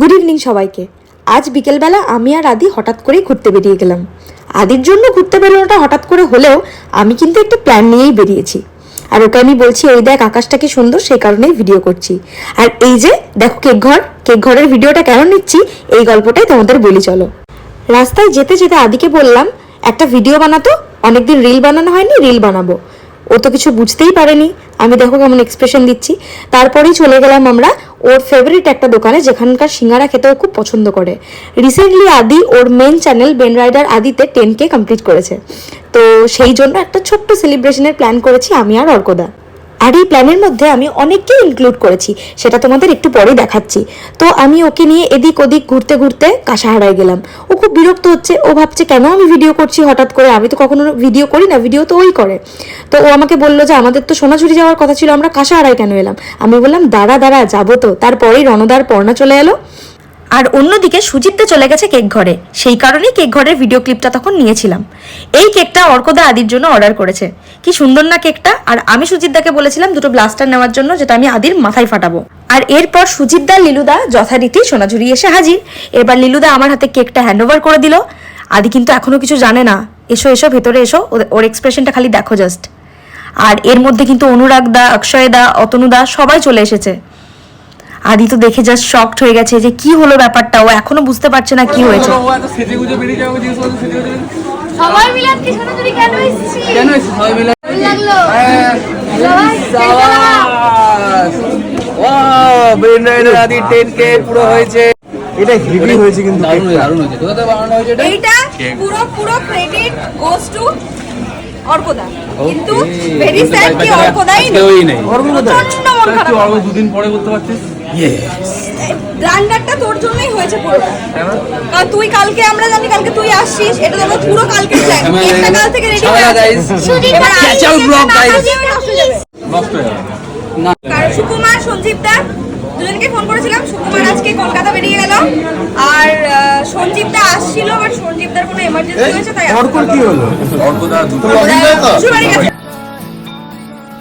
Good evening সবাইকে। আজ বিকেলবেলা আমি আর আদি হঠাৎ করেই ঘুরতে বেরিয়ে গেলাম। আদির জন্য ঘুরতে বেরোনোটা হঠাৎ করে হলেও আমি কিন্তু একটা প্ল্যান নিয়েই বেরিয়েছি। আর ওকে আমি বলছি এই দেখ, আকাশটা কি সুন্দর, সেই কারণেই ভিডিও করছি। আর এই যে, দেখো কেক ঘর। কেক ঘরের ভিডিওটা কেন নিচ্ছি, এই গল্পটাই তোমাদের বলি, চলো। রাস্তায় যেতে যেতে আদিকে বললাম, একটা ভিডিও বানাতো? অনেকদিন রিল বানানো হয়নি রিল বানাবো। ও তো কিছু বুঝতেই পারেনি। আমি দেখো কেমন এক্সপ্রেশন দিচ্ছি। তারপরেই চলে গেলাম আমরা ওর ফেভারিট একটা দোকানে, যেখানকার সিঙ্গারা খেতে ও খুব পছন্দ করে। রিসেন্টলি আদি ওর মেন চ্যানেল বেন রাইডার আদিতে টেন কে কমপ্লিট করেছে। তো সেই জন্য একটা ছোট্ট সেলিব্রেশনের প্ল্যান করেছি আমি আর অর্কদা। আর এই প্ল্যানের মধ্যে আমি অনেককে ইনক্লুড করেছি, সেটা তোমাদের একটু পরে দেখাচ্ছি। তো আমি ওকে নিয়ে এদিক ওদিক ঘুরতে ঘুরতে কাঁসাহারায় গেলাম। ও খুব বিরক্ত হচ্ছে, ও ভাবছে, কেন আমি ভিডিও করছি হঠাৎ করে? আমি তো কখনো ভিডিও করি না ভিডিও তো ওই করে। তো ও আমাকে বলল যে, আমাদের তো সোনাঝুরি যাওয়ার কথা ছিল, আমরা কাঁসাহারায় কেন এলাম? আমি বললাম, দাঁড়া দাঁড়া, যাব তো। তারপরেই রণদার পর্ণা চলে এলো। আর অন্যদিকে সুজিতটা চলে গেছে কেক ঘরে। সেই কারণেই কেক ঘরের ভিডিও ক্লিপটা তখন নিয়েছিলাম। এই কেকটা অর্কদা আদির জন্য অর্ডার করেছে। কি সুন্দর না কেকটা? আর আমি সুজিতদাকে বলেছিলাম দুটো ব্লাস্টার নেওয়ার জন্য, যেটা আমি আদির মাথায় ফাটাবো। আর এরপর সুজিতদা, লিলুদা, যথারীতি সোনাঝুরি এসে হাজির। এবার লিলুদা আমার হাতে কেকটা হ্যান্ড ওভার করে দিল। আদি কিন্তু এখনও কিছু জানে না। এসো এসো, ভেতরে এসো। ওর এক্সপ্রেশনটা খালি দেখো জাস্ট আর এর মধ্যে কিন্তু অনুরাগ দা অক্ষয় দা অতনু দা সবাই চলে এসেছে। আদি তো দেখে জাস্ট শকড হয়ে গেছে যে কি হলো ব্যাপারটা? ও এখনও বুঝতে পারছে না কি হয়েছে। সবাই মিলে আজকে সোনাঝুরি কেন কেন এসেছিস? সবাই মিলে লাগল? হ্যাঁ। সবাই সাবাস! Wow, brain rider আদি 10K পুরো হয়েছে। এটা হেভি হয়েছে কিন্তু দারুণ দারুণ হয়েছে। কোথা থেকে বানানো হয়েছে এটা? এইটা পুরো পুরো ক্রেডিট গোস টু অর্কদা কিন্তু ভেরি স্যাড কি অর্কদাই নেই। প্রচণ্ড মন খারাপ। দুদিন পরে বলতে পারছিস ব্লান্ডারটা তোর জন্যই হয়েছে পুরোটা কারণ তুই কালকে আমরা জানি কালকে তুই আসছিস এটা তো আমার পুরো কালকে প্ল্যান একটা কাল থেকে রেডি হয়ে আছে কারণ সুকুমার সঞ্জীব দা দুজনকে ফোন করেছিলাম। সুকুমার আজকে কলকাতা বেরিয়ে গেল। আর সঞ্জীব দা আসছিল বাট সঞ্জীব দার কোনো এমার্জেন্সি হয়েছে তাই কি হলো? গেছে।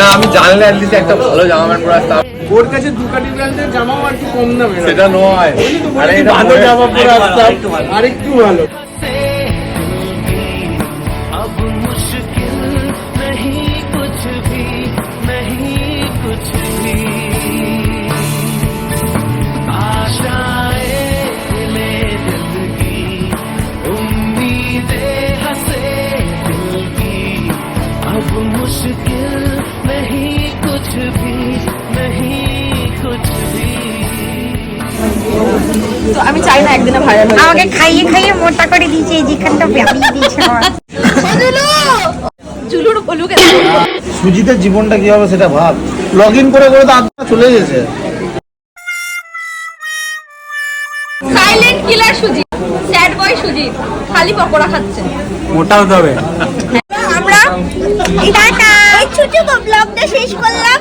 না আমি জানলে অ্যাটলিস্ট একটা ভালো জামা প্যান্ট পরে আসতাম। ওর কাছে দুকাটি ব্র্যান্ডের জামাও আর কি কম দামে সেটা নয়। আরে এটা ভালো জামা পরে আসতাম। আর একটু ভালো। कुछ भी नहीं कुछ भी তো আমি চাই না একদিনে ভাইরাল হয়ে আমাকে খাইয়ে খাইয়ে মোটা করে দিয়েছে এই যেখানটা ব্যাপিয়ে দিয়েছে আমার চুলুর পলুকে সুজিতের জীবনটা কি হবে সেটা ভাব লগ ইন করে করে তো আত্মা চলে গেছে silent killer Sujit sad boy Sujit খালি পকোড়া খাচ্ছে মোটা হতে হবে আমরা টাটা এই ছোট ব্লগটা শেষ করলাম